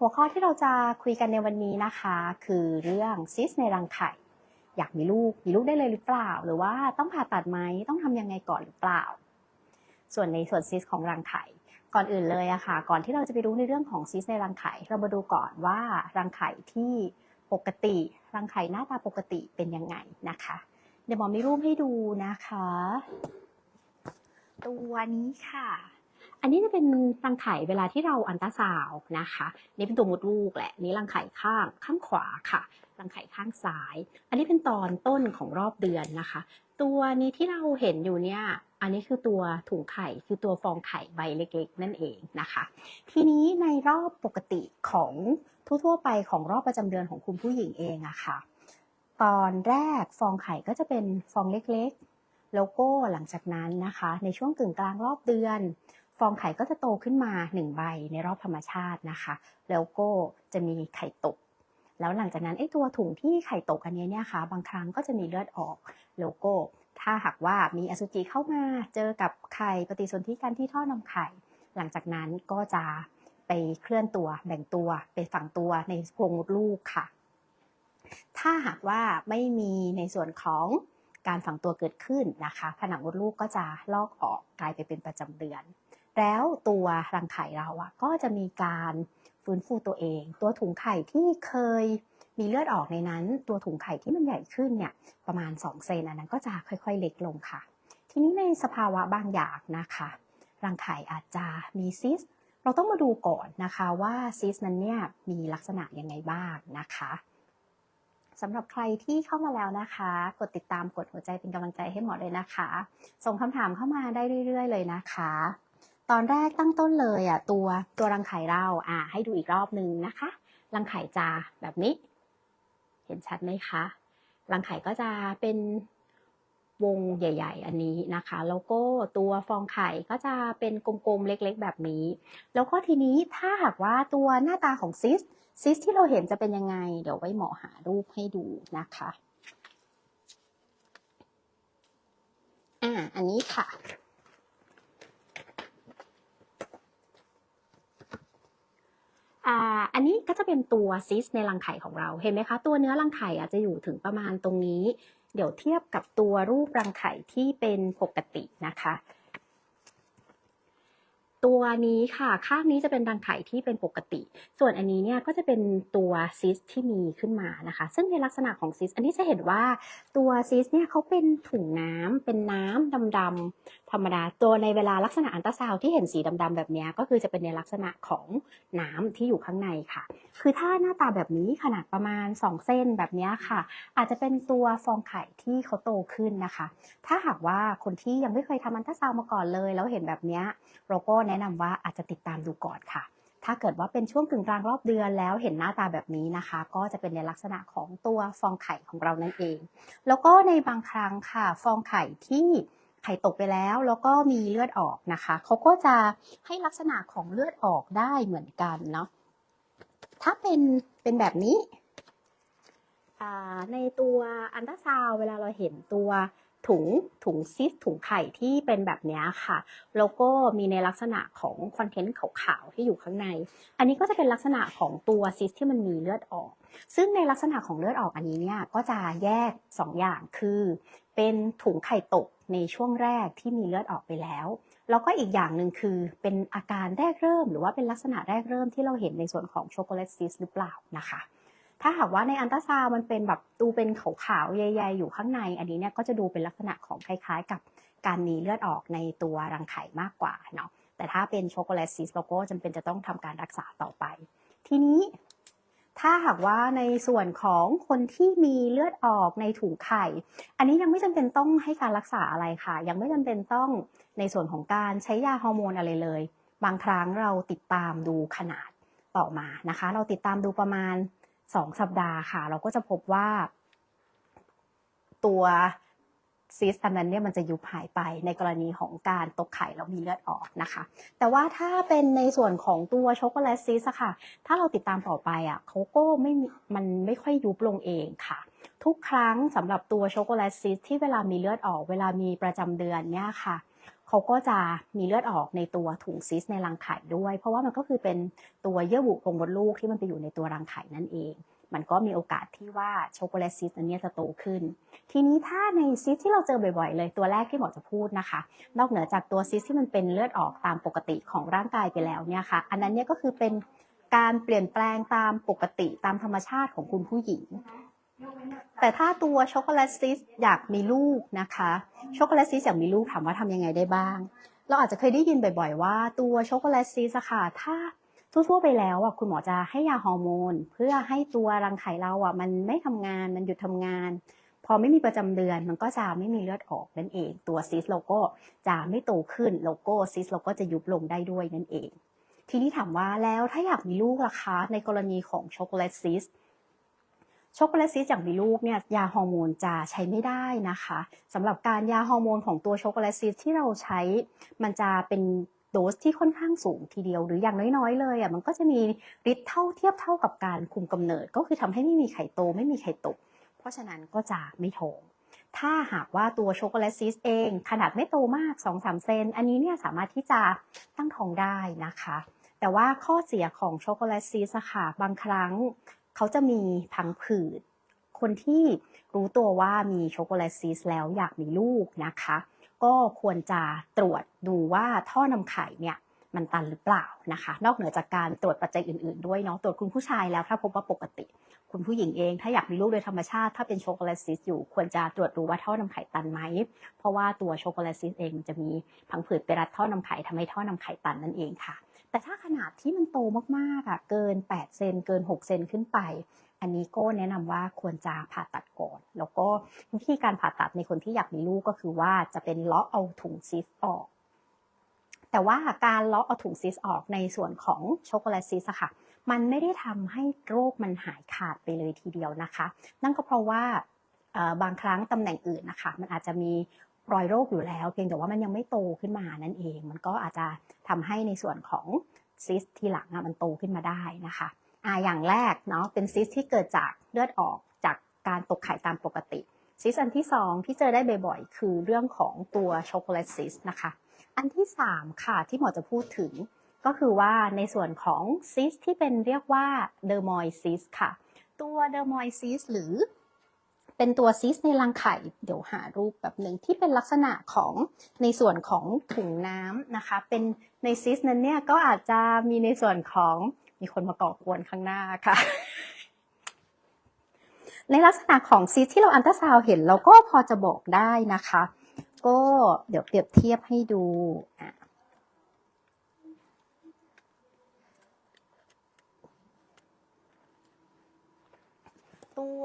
หัวข้อที่เราจะคุยกันในวันนี้นะคะ คือเรื่องซิสในรังไข่ อยากมีลูกมีลูกได้เลยหรือเปล่า หรือว่าต้องผ่าตัดไหมต้องทำยังไงก่อนหรือเปล่า ส่วนในส่วนซิสของรังไข่ก่อนอื่นเลยอะค่ะ ก่อนที่เราจะไปรู้ในเรื่องของซิสในรังไข่ เรามาดูก่อนว่ารังไข่ที่ปกติ รังไข่หน้าตาปกติเป็นยังไงนะคะ เดี๋ยวหมอมีรูปให้ดูนะคะ ตัวนี้ค่ะ อันนี้จะเป็นรังไข่เวลาที่เราอันตราซาวนะคะ นี่เป็นตัวมดลูกแหละ นี่รังไข่ข้างข้างขวาค่ะ รังไข่ข้างซ้าย อันนี้เป็นตอนต้นของรอบเดือนนะคะ ตัวนี้ที่เราเห็นอยู่เนี่ย อันนี้คือตัวถุงไข่ คือตัวฟองไข่ใบเล็กๆ นั่นเองนะคะ ทีนี้ในรอบปกติของทั่วๆไปของรอบประจำเดือนของคุณผู้หญิงเองอะค่ะ ตอนแรกฟองไข่ก็จะเป็นฟองเล็กๆ แล้วก็หลังจากนั้นนะคะ ในช่วงกึ่งกลางรอบเดือน ฟองไข่ก็จะโตขึ้นมา 1 ใบในรอบธรรมชาตินะคะ แล้วก็จะมีไข่ตก แล้วหลังจากนั้นไอ้ตัวถุงที่ไข่ตกอันนี้เนี่ยค่ะ บางครั้งก็จะมีเลือดออกแล้วก็ถ้าหากว่ามีอสุจิเข้ามาเจอกับไข่ปฏิสนธิกันที่ท่อนำไข่ หลังจากนั้นก็จะไปเคลื่อนตัวแบ่งตัวไปฝังตัวในโพรงมดลูกค่ะ ถ้าหากว่าไม่มีในส่วนของการฝังตัวเกิดขึ้นนะคะ ผนังมดลูกก็จะลอกออกกลายไปเป็นประจำเดือน แล้วตัวรังไข่เราอะก็จะมีการฟื้นฟูตัวเอง ตัวถุงไข่ที่เคยมีเลือดออกในนั้น ตัวถุงไข่ที่มันใหญ่ขึ้นเนี่ยประมาณ 2 เซนอันนั้นก็จะค่อยๆเล็กลงค่ะ ทีนี้ในสภาวะบางอย่างนะคะรังไข่อาจจะมีซิส เราต้องมาดูก่อนนะคะว่าซิสนั้นเนี่ยมีลักษณะยังไงบ้างนะคะสำหรับใครที่เข้ามาแล้วนะคะ กดติดตามกดหัวใจเป็นกำลังใจให้หมอเลยนะคะ ส่งคำถามเข้ามาได้เรื่อย ๆ เลยนะคะ ตอนแรกตั้งต้นเลยอะตัวตัวรังไข่เราอะให้ดูอีกรอบหนึ่งนะคะ รังไข่จะแบบนี้ เห็นชัดไหมคะ รังไข่ก็จะเป็นวงใหญ่ ๆ อันนี้นะคะ แล้วก็ตัวฟองไข่ก็จะเป็นกลมๆเล็กๆ แบบนี้ แล้วก็ทีนี้ถ้าหากว่าตัวหน้าตาของซิสซิสที่เราเห็นจะเป็นยังไง เดี๋ยวไว้หมอหารูปให้ดูนะคะ อ่า อันนี้ค่ะ อันนี้ก็จะเป็นตัวซิสในรังไข่ของเราเห็นไหมคะ ตัวเนื้อรังไข่อาจจะอยู่ถึงประมาณตรงนี้ เดี๋ยวเทียบกับตัวรูปรังไข่ที่เป็นปกตินะคะ ตัวนี้ค่ะข้างนี้จะเป็นรังไข่ที่เป็นปกติ ส่วนอันนี้เนี่ยก็จะเป็นตัวซิสที่มีขึ้นมานะคะ ซึ่งในลักษณะของซิสอันนี้จะเห็นว่าตัวซิสเนี่ยเขาเป็นถุงน้ำเป็นน้ำดำๆธ รรมดาตัวในเวลาลักษณะอันตราซาวที่เห็นสีดำๆแบบนี้ก็คือจะเป็นในลักษณะของน้ำที่อยู่ข้างในค่ะ คือถ้าหน้าตาแบบนี้ขนาดประมาณ 2 เส้นแบบนี้ค่ะ อาจจะเป็นตัวฟองไข่ที่เขาโตขึ้นนะคะ ถ้าหากว่าคนที่ยังไม่เคยทำอันตราซาวมาก่อนเลย แล้วเห็นแบบนี้เราก็แนะนำว่าอาจจะติดตามดูก่อนค่ะถ้าเกิดว่าเป็นช่วงกึ่งกลางรอบเดือนแล้วเห็นหน้าตาแบบนี้นะคะ ก็จะเป็นในลักษณะของตัวฟองไข่ของเรานั่นเอง แล้วก็ในบางครั้งค่ะ ฟองไข่ที่ ไข่ตกไปแล้วแล้วก็มีเลือดออกนะคะ เขาก็จะให้ลักษณะของเลือดออกได้เหมือนกันเนาะถ้าเป็นเป็นแบบนี้ในตัวอันตราซาวเวลาเราเห็นตัวถุงถุงซิสถุงไข่ที่เป็นแบบนี้ค่ะ แล้วก็มีในลักษณะของคอนเทนต์ขาวๆที่อยู่ข้างใน อันนี้ก็จะเป็นลักษณะของตัวซิสที่มันมีเลือดออก ซึ่งในลักษณะของเลือดออกอันนี้เนี่ยก็จะแยก 2 อย่างคือ เป็นถุงไข่ตกในช่วงแรกที่มีเลือดออกไปแล้ว แล้วก็อีกอย่างหนึ่งคือเป็นอาการแรกเริ่ม หรือว่าเป็นลักษณะแรกเริ่มที่เราเห็นในส่วนของช็อกโกแลตซิสหรือเปล่านะคะ ถ้าหากว่าในอันตราซาวมันเป็นแบบดูเป็นขาวๆใยๆอยู่ข้างใน อันนี้เนี่ยก็จะดูเป็นลักษณะของคล้ายๆ กับการมีเลือดออกในตัวรังไข่มากกว่าเนาะแต่ถ้าเป็นช็อกโกแลตซิสเราก็จำเป็นจะต้องทำการรักษาต่อไป ทีนี้ ถ้าหากว่าในส่วนของคนที่มีเลือดออกในถุงไข่ อันนี้ยังไม่จำเป็นต้องให้การรักษาอะไรค่ะ ยังไม่จำเป็นต้องในส่วนของการใช้ยาฮอร์โมนอะไรเลย บางครั้งเราติดตามดูขนาดต่อมานะคะ เราติดตามดูประมาณ 2 สัปดาห์ค่ะ เราก็จะพบว่า ตัว ซิสอันนั้นเนี่ยมันจะยุบหายไปในกรณีของการตกไข่แล้วมีเลือดออกนะคะ แต่ว่าถ้าเป็นในส่วนของตัวช็อกโกแลตซิสค่ะ ถ้าเราติดตามต่อไปอะเขาก็ไม่มันไม่ค่อยยุบลงเองค่ะ ทุกครั้งสำหรับตัวช็อกโกแลตซิสที่เวลามีเลือดออก เวลามีประจำเดือนเนี่ยค่ะเขาก็จะมีเลือดออกในตัวถุงซิสในรังไข่ด้วย เพราะว่ามันก็คือเป็นตัวเยื่อบุโพรงมดลูกที่มันไปอยู่ในตัวรังไข่นั่นเอง มันก็มีโอกาสที่ว่าช็อกโกแลตซิสอันนี้จะโตขึ้น ทีนี้ถ้าในซิสที่เราเจอบ่อยๆ เลยตัวแรกที่หมอจะพูดนะคะ นอกเหนือจากตัวซิสที่มันเป็นเลือดออกตามปกติของร่างกายไปแล้วเนี่ยค่ะ อันนั้นเนี่ยก็คือเป็นการเปลี่ยนแปลงตามปกติตามธรรมชาติของคุณผู้หญิง แต่ถ้าตัวช็อกโกแลตซิสอยากมีลูกนะคะช็อกโกแลตซิสอยากมีลูกถามว่าทำยังไงได้บ้าง เราอาจจะเคยได้ยินบ่อย ๆ ว่าตัวช็อกโกแลตซิสอะค่ะถ้า ทั่วๆไปแล้วอะคุณหมอจะให้ยาฮอร์โมน เพื่อให้ตัวรังไข่เราอะมันไม่ทำงานมันหยุดทำงาน พอไม่มีประจำเดือนมันก็จะไม่มีเลือดออกนั่นเอง ตัวซิสเราก็จะไม่โตขึ้นโลโก้ซิสเราก็จะยุบลงได้ด้วยนั่นเอง ทีนี้ถามว่าแล้วถ้าอยากมีลูกล่ะคะในกรณีของช็อกโกแลตซิสช็อกโกแลตซิสอยากมีลูกเนี่ยยาฮอร์โมนจะใช้ไม่ได้นะคะสำหรับการยาฮอร์โมนของตัวช็อกโกแลตซิสที่เราใช้ มันจะเป็น โดสที่ค่อนข้างสูงทีเดียวหรืออย่างน้อยๆ เลยอะมันก็จะมีฤทธิ์เท่าเทียบเท่ากับการคุมกำเนิด ก็คือทำให้ไม่มีไข่โตไม่มีไข่ตก เพราะฉะนั้นก็จะไม่ท้องถ้าหากว่าตัวช็อกโกแลตซิสเอง ขนาดไม่โตมาก 2-3 เซน อันนี้เนี่ยสามารถที่จะตั้งท้องได้นะคะ แต่ว่าข้อเสียของช็อกโกแลตซิสค่ะบางครั้งเขาจะมีพังผืดคนที่รู้ตัวว่ามีช็อกโกแลตซิสแล้วอยากมีลูกนะคะ ก็ควรจะตรวจดูว่าท่อนำไข่เนี่ยมันตันหรือเปล่านะคะ นอกเหนือจากการตรวจปัจจัยอื่นๆด้วยเนาะตรวจคุณผู้ชายแล้วถ้าพบว่าปกติ คุณผู้หญิงเอง ถ้าอยากมีลูกโดยธรรมชาติ ถ้าเป็นช็อกโกแลตซิสอยู่ควรจะตรวจดูว่าท่อนำไข่ตันไหม เพราะว่าตัวช็อกโกแลตซิสเองจะมีพังผืดไปรัดท่อนำไข่ทำให้ท่อนำไข่ตันนั่นเองค่ะ แต่ถ้าขนาดที่มันโตมากๆอะเกิน 8 เซนเกิน 6 เซนขึ้นไป อันนี้ก็แนะนำว่าควรจะผ่าตัดก่อน แล้วก็วิธีการผ่าตัดในคนที่อยากมีลูกก็คือว่าจะเป็นเลาะเอาถุงซิสออก แต่ว่าการเลาะเอาถุงซิสออกในส่วนของช็อกโกแลตซิสค่ะ มันไม่ได้ทำให้โรคมันหายขาดไปเลยทีเดียวนะคะ นั่นก็เพราะว่าบางครั้งตำแหน่งอื่นนะคะ มันอาจจะมีรอยโรคอยู่แล้ว เพียงแต่ว่ามันยังไม่โตขึ้นมานั่นเอง มันก็อาจจะทำให้ในส่วนของซิสทีหลังมันโตขึ้นมาได้นะคะ อ่าอย่างแรกเนาะเป็นซิสที่เกิดจากเลือดออกจากการตกไข่ตามปกติ ซิสอันที่ 2 ที่เจอได้บ่อยๆ คือเรื่องของตัวช็อกโกแลตซิสนะคะ อันที่ 3 ค่ะที่หมอจะพูดถึง ก็คือว่าในส่วนของซิสที่เป็นเรียกว่าเดอร์มอยซิสค่ะ ตัวเดอร์มอยซิสหรือเป็นตัวซิสในรังไข่ เดี๋ยวหารูปแบบหนึ่งที่เป็นลักษณะของในส่วนของถุงน้ำนะคะ เป็นในซิสนั้นเนี่ยก็อาจจะมีในส่วนของ มีคนมาก่อกวนข้างหน้าค่ะ ในลักษณะของซีที่เราอันตราซาวเห็นเราก็พอจะบอกได้นะคะ ก็เดี๋ยวเปรียบเทียบให้ดูอะตัว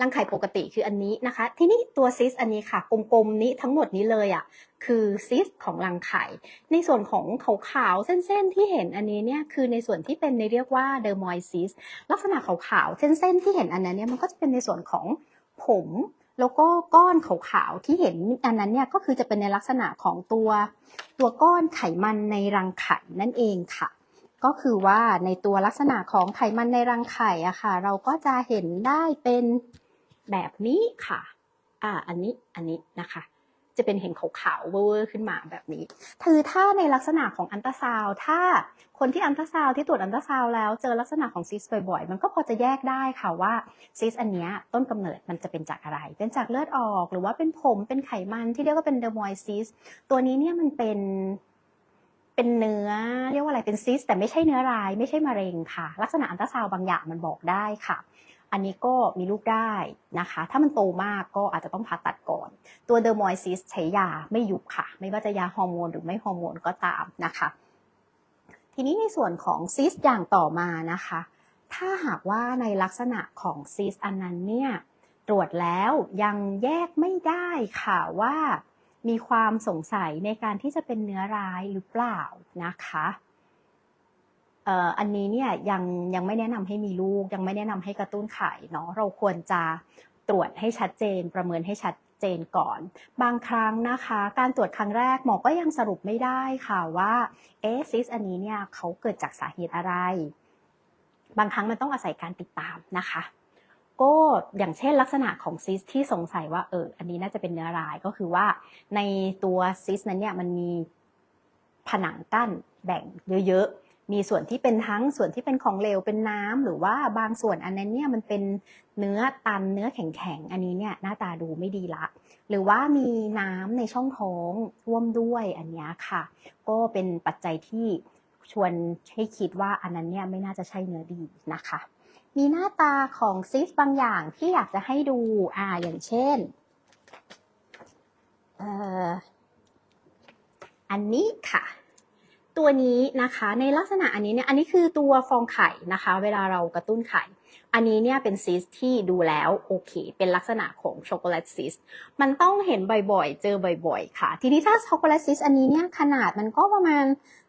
รังไข่ปกติคืออันนี้นะคะ ที่นี่ตัวซิสอันนี้ค่ะ กลมๆนี้ทั้งหมดนี้เลยอะคือซิสของรังไข่ ในส่วนของขาวๆเส้นๆที่เห็นอันนี้เนี่ยคือในส่วนที่เป็นในเรียกว่าเดอร์มอยซิสลักษณะขาวๆเส้นๆที่เห็นอันนั้นเนี่ยมันก็จะเป็นในส่วนของผมแล้วก็ก้อนขาวๆที่เห็นอันนั้นเนี่ยก็คือจะเป็นในลักษณะของตัวตัวก้อนไขมันในรังไข่นั่นเองค่ะ ก็คือว่าในตัวลักษณะของไขมันในรังไข่อะค่ะ เราก็จะเห็นได้เป็น แบบนี้ค่ะ อ่า อันนี้ อันนี้นะคะ จะเป็นเห็นขาวๆเวอร์ขึ้นมาแบบนี้ คือถ้าในลักษณะของอันตราซาวถ้าคนที่อันตราซาวที่ตรวจอันตราซาวแล้วเจอลักษณะของซิสบ่อยๆ มันก็พอจะแยกได้ค่ะว่าซิสอันเนี้ยต้นกำเนิดมันจะเป็นจากอะไร เป็นจากเลือดออก หรือว่าเป็นผม เป็นไขมันที่เรียกว่าเป็นเดอร์มอยซิส ตัวนี้เนี่ยมันเป็น เป็นเนื้อเรียกว่าอะไรเป็นซิสแต่ไม่ใช่เนื้อร้าย ไม่ใช่มะเร็งค่ะ ลักษณะอันตราซาวบางอย่างมันบอกได้ค่ะ อันนี้ก็มีลูกได้นะคะ ถ้ามันโตมากก็อาจจะต้องผ่าตัดก่อน ตัวเดอร์มอยซิสใช้ยาไม่ยุบค่ะ ไม่ว่าจะยาฮอร์โมนหรือไม่ฮอร์โมนก็ตามนะคะ ทีนี้ในส่วนของซิสอย่างต่อมานะคะ ถ้าหากว่าในลักษณะของซิสอันนั้นเนี่ยตรวจแล้วยังแยกไม่ได้ค่ะว่า มีความสงสัยในการที่จะเป็นเนื้อร้ายหรือเปล่านะคะอันนี้เนี่ยยังยังไม่แนะนำให้มีลูก ยังไม่แนะนำให้กระตุ้นไข่เนาะเราควรจะตรวจให้ชัดเจน ประเมินให้ชัดเจนก่อน บางครั้งนะคะ การตรวจครั้งแรกหมอก็ยังสรุปไม่ได้ค่ะว่าเอซิสอันนี้เนี่ยเขาเกิดจากสาเหตุอะไร บางครั้งมันต้องอาศัยการติดตามนะคะ ก็อย่างเช่นลักษณะของซิสที่สงสัยว่าเอออันนี้น่าจะเป็นเนื้อร้ายก็คือว่าในตัวซิสนั้นเนี่ยมันมีผนังกั้นแบ่งเยอะๆ มีส่วนที่เป็นทั้งส่วนที่เป็นของเหลวเป็นน้ำหรือว่าบางส่วนอันนั้นเนี่ยมันเป็นเนื้อตันเนื้อแข็งๆ อันนี้เนี่ยหน้าตาดูไม่ดีละ หรือว่ามีน้ำในช่องท้องท่วมด้วยอันนี้ค่ะ ก็เป็นปัจจัยที่ชวนให้คิดว่าอันนั้นเนี่ยไม่น่าจะใช่เนื้อดีนะคะ มีหน้าตาของซิสบางอย่างที่อยากจะให้ดู อ่า อย่างเช่น เอ่อ อันนี้ค่ะ ตัวนี้นะคะ ในลักษณะอันนี้เนี่ย อันนี้คือตัวฟองไข่นะคะ เวลาเรากระตุ้นไข่ อันนี้เนี่ยเป็นซิสที่ดูแล้วโอเค เป็นลักษณะของช็อกโกแลตซิส มันต้องเห็นบ่อยๆ เจอบ่อยๆ ค่ะ ทีนี้ถ้าช็อกโกแลตซิสอันนี้เนี่ยขนาดมันก็ประมาณ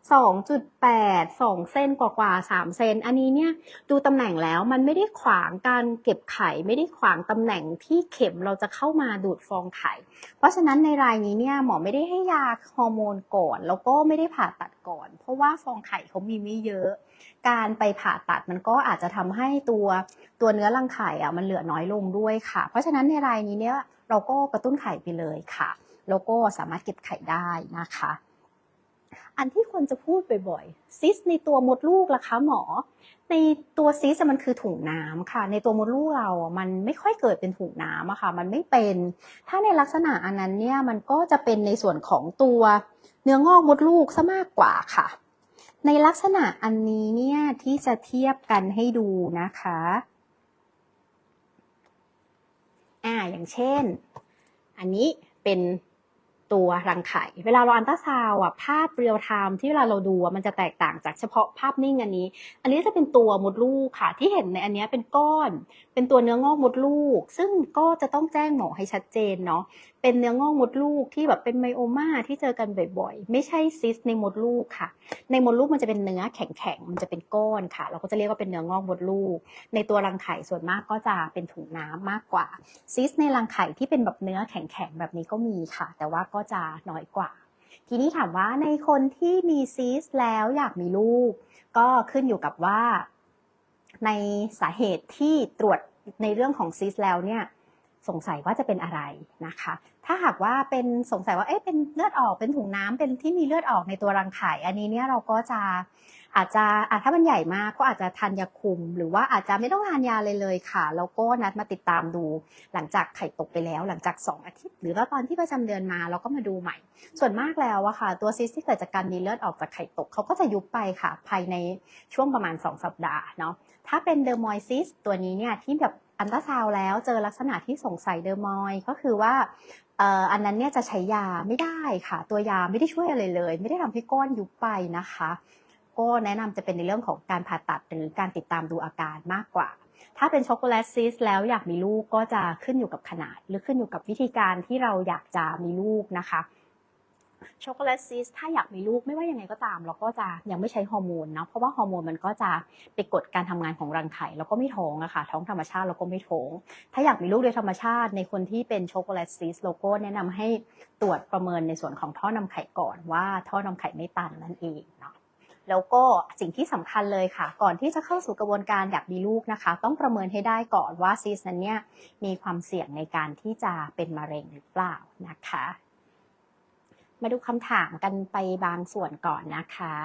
2.8 2เซนกว่าๆ3เซนอันนี้เนี่ยดูตำแหน่งแล้วมันไม่ได้ขวางการเก็บไข่ไม่ได้ขวางตำแหน่งที่เข็มเราจะเข้ามาดูดฟองไข่ เพราะฉะนั้นในรายนี้เนี่ยหมอไม่ได้ให้ยาฮอร์โมนก่อน แล้วก็ไม่ได้ผ่าตัดก่อน เพราะว่าฟองไข่เขามีไม่เยอะ การไปผ่าตัดมันก็อาจจะทำให้ตัวตัวเนื้อรังไข่อะมันเหลือน้อยลงด้วยค่ะ เพราะฉะนั้นในรายนี้เนี่ยเราก็กระตุ้นไข่ไปเลยค่ะ แล้วก็สามารถเก็บไข่ได้นะคะ อันที่คนจะพูดบ่อยๆซิสในตัวมดลูกล่ะคะหมอ ในตัวซิสมันคือถุงน้ำค่ะ ในตัวมดลูกเราอะมันไม่ค่อยเกิดเป็นถุงน้ำอะค่ะ มันไม่เป็น ถ้าในลักษณะอันนั้นเนี่ยมันก็จะเป็นในส่วนของตัวเนื้องอกมดลูกซะมากกว่าค่ะ ในลักษณะอันนี้เนี่ยที่จะเทียบกันให้ดูนะคะอ่าอย่างเช่น อันนี้เป็น ตัวรังไข่ เวลาเราอันตราซาวอะภาพเรียลไทม์ที่เวลาเราดูอะมันจะแตกต่างจากเฉพาะภาพนิ่งอันนี้ อันนี้จะเป็นตัวมดลูกค่ะที่เห็นในอันนี้เป็นก้อน เป็นตัวเนื้องอกมดลูก ซึ่งก็จะต้องแจ้งหมอให้ชัดเจนเนาะ เป็นเนื้องอกมดลูกที่แบบเป็นไมโอมาที่เจอกันบ่อยๆ ไม่ใช่ซิสในมดลูกค่ะ ในมดลูกมันจะเป็นเนื้อแข็งๆ มันจะเป็นก้อนค่ะ เราก็จะเรียกว่าเป็นเนื้องอกมดลูก ในตัวรังไข่ส่วนมากก็จะเป็นถุงน้ำมากกว่า ซิสในรังไข่ที่เป็นแบบเนื้อแข็งๆ แบบนี้ก็มีค่ะ แต่ว่าก็จะน้อยกว่า ทีนี้ถามว่าในคนที่มีซิสแล้วอยากมีลูก ก็ขึ้นอยู่กับว่า ในสาเหตุที่ตรวจในเรื่องของซิสแล้วเนี่ยสงสัยว่าจะเป็นอะไรนะคะ ถ้าหากว่าเป็นสงสัยว่าเอ๊ะเป็นเลือดออกเป็นถุงน้ำเป็นที่มีเลือดออกในตัวรังไข่อันนี้เนี่ยเราก็จะอาจจะอะถ้ามันใหญ่มากก็อาจจะทานยาคุม หรือว่าอาจจะไม่ต้องทานยาเลยเลยค่ะ แล้วก็นัดมาติดตามดู หลังจากไข่ตกไปแล้ว หลังจาก 2 อาทิตย์ หรือว่าตอนที่ประจำเดือนมาเราก็มาดูใหม่ ส่วนมากแล้วอะค่ะ ตัวซิสที่เกิดจากการมีเลือดออกจากไข่ตกเขาก็จะยุบไปค่ะ ภายในช่วงประมาณ 2 สัปดาห์เนาะถ้าเป็นเดอร์มอยซิสตัวนี้เนี่ยที่แบบอันตราซาวแล้วเจอลักษณะที่สงสัยเดอร์มอยก็คือว่า อันนั้นเนี่ยจะใช้ยาไม่ได้ค่ะ ตัวยาไม่ได้ช่วยอะไรเลย ไม่ได้ทำให้ก้อนยุบไปนะคะ ก็แนะนำจะเป็นในเรื่องของการผ่าตัดหรือการติดตามดูอาการมากกว่า ถ้าเป็นช็อกโกแลตซิสแล้วอยากมีลูกก็จะขึ้นอยู่กับขนาด หรือขึ้นอยู่กับวิธีการที่เราอยากจะมีลูกนะคะ ช็อกโกแลตซิสถ้าอยากมีลูกไม่ว่ายังไงก็ตาม เราก็จะยังไม่ใช้ฮอร์โมนเนาะเพราะว่าฮอร์โมนมันก็จะไปกดการทำงานของรังไข่แล้วก็ไม่ท้องอะค่ะท้องธรรมชาติเราก็ไม่ท้อง ถ้าอยากมีลูกโดยธรรมชาติ ในคนที่เป็นช็อกโกแลตซิสเราก็แนะนำให้ตรวจประเมินในส่วนของท่อนำไข่ก่อนว่าท่อนำไข่ไม่ตันนั่นเองเนาะแล้วก็สิ่งที่สำคัญเลยค่ะ ก่อนที่จะเข้าสู่กระบวนการอยากมีลูกนะคะ ต้องประเมินให้ได้ก่อนว่าซิสนั้นเนี่ยมีความเสี่ยงในการที่จะเป็นมะเร็งหรือเปล่านะคะ มาดูคำถามกันไปบางส่วนก่อนนะคะ